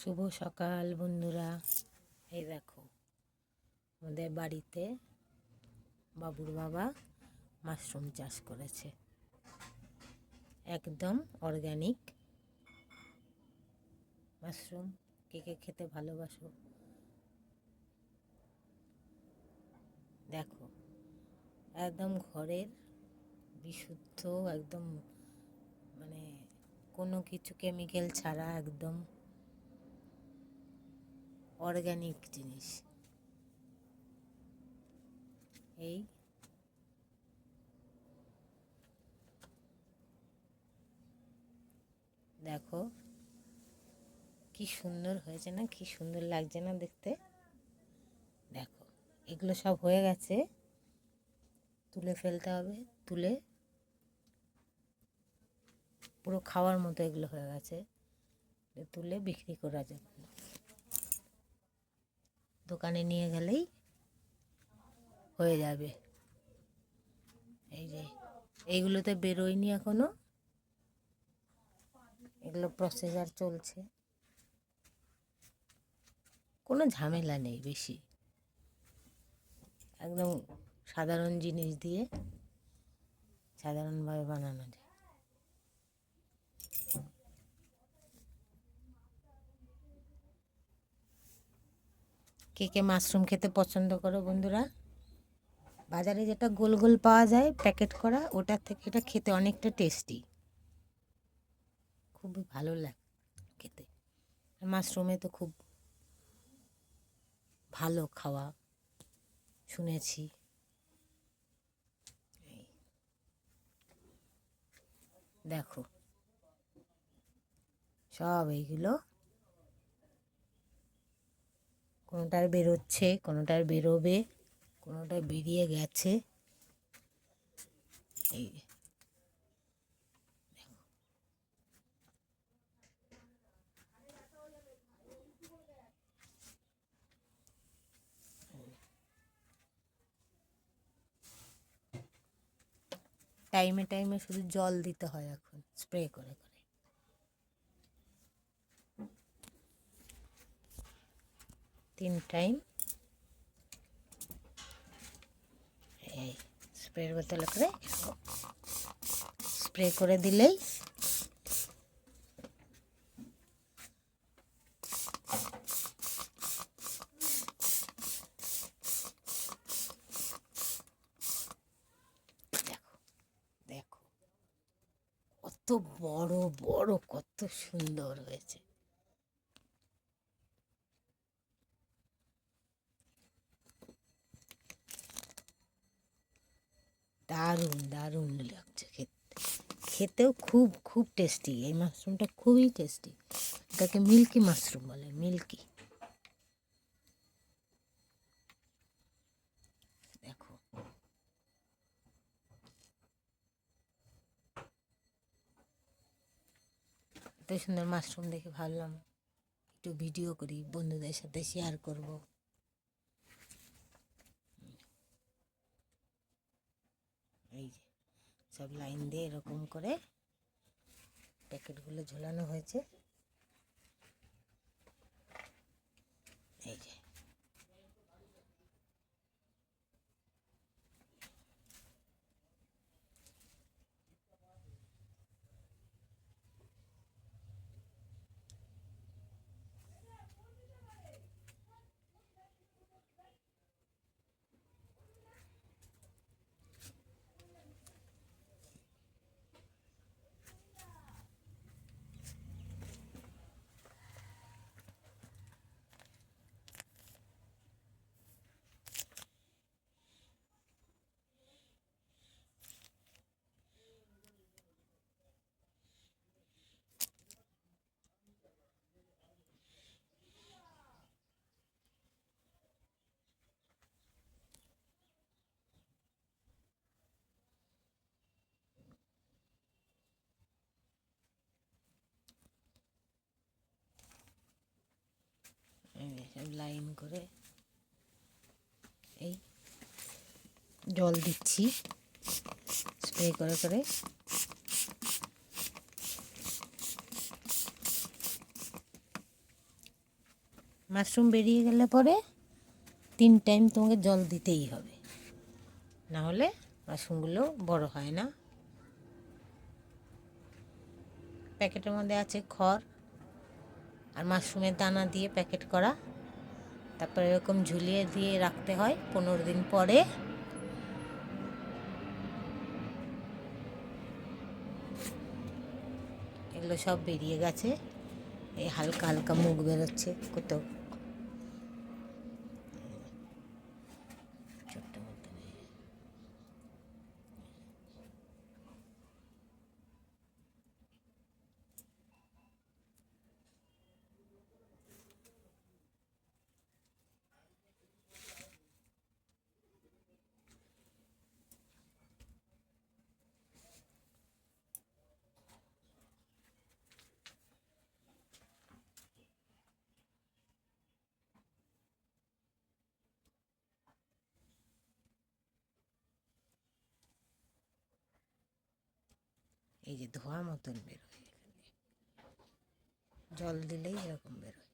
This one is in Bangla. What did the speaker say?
শুভ সকাল, বন্ধুরা। এই দেখো, আমাদের বাড়িতে বাবুর বাবা মাশরুম চাষ করেছে। একদম অর্গ্যানিক মাশরুম। কে কে খেতে ভালোবাসো? দেখো, একদম ঘরের বিশুদ্ধ, একদম মানে কোনো কিছু কেমিক্যাল ছাড়া একদম অর্গ্যানিক জিনিস। এই। দেখো, কি সুন্দর হয়েছে না, কি সুন্দর লাগছে না দেখতে। দেখো, এগুলো সব হয়ে গেছে। তুলে ফেলতে হবে, তুলে। পুরো খাওয়ার মতো এগুলো হয়ে গেছে। তুলে বিক্রি করা যাবে দোকানে নিয়ে গেলেই হয়ে যাবে। এই যে, এইগুলোতে বেরোয়নি এখনও। এগুলো প্রসেসার চলছে। কোনো ঝামেলা নেই বেশি। একদম সাধারণ জিনিস দিয়ে সাধারণভাবে বানানো যায়। কে কে মাশরুম খেতে পছন্দ করো বন্ধুরা? বাজারে যেটা গোল গোল পাওয়া যায় প্যাকেট করা ওটার থেকে এটা খেতে অনেকটা টেস্টি খুবই ভালো লাগে খেতে। মাশরুমে তো খুব ভালো খাওয়া, শুনেছি। দেখো। সব এইগুলো কোনোটার বেরোচ্ছে, কোনোটার বেরোবে, কোনোটা বেরিয়ে গেছে এই। টাইমে টাইমে শুধু জল দিতে হয় এখন, স্প্রে করে করে তিন টাইম এই স্প্রের বোতলে করে স্প্রে করে দিলেই বড় বড় কত সুন্দর হয়েছে। দারুণ দারুণ লাগছে খেতে। খেতেও খুব খুব টেস্টি এই মাশরুমটা খুবই টেস্টি এটাকে মিল্কি মাশরুম বলে মিল্কি দেখো। এত সুন্দর মাশরুম দেখে ভাবলাম, একটু ভিডিও করি, বন্ধুদের সাথে শেয়ার করব এই যে সব লাইন দিয়ে এরকম করে প্যাকেটগুলো ঝোলানো হয়েছে। এই যে এই যে সব লাইন করে এই জল দিচ্ছি স্প্রে করে করে। মাশরুম বেরিয়ে গেলে পরে তিন টাইম তোমাকে জল দিতেই হবে। না হলে মাশরুমগুলো বড় হয় না। প্যাকেটের মধ্যে আছে খড় আর মাশরুমের দানা দিয়ে প্যাকেট করা। তারপরে এরকম ঝুলিয়ে দিয়ে রাখতে হয় পনেরো দিন পরে। এগুলো সব বেরিয়ে গেছে। এই হালকা হালকা মুখ বেরোচ্ছে কত ছোট্ট মতন। এই যে ধোয়া মতন বেরোয় এখানে। জল দিলেই এরকম বেরোয়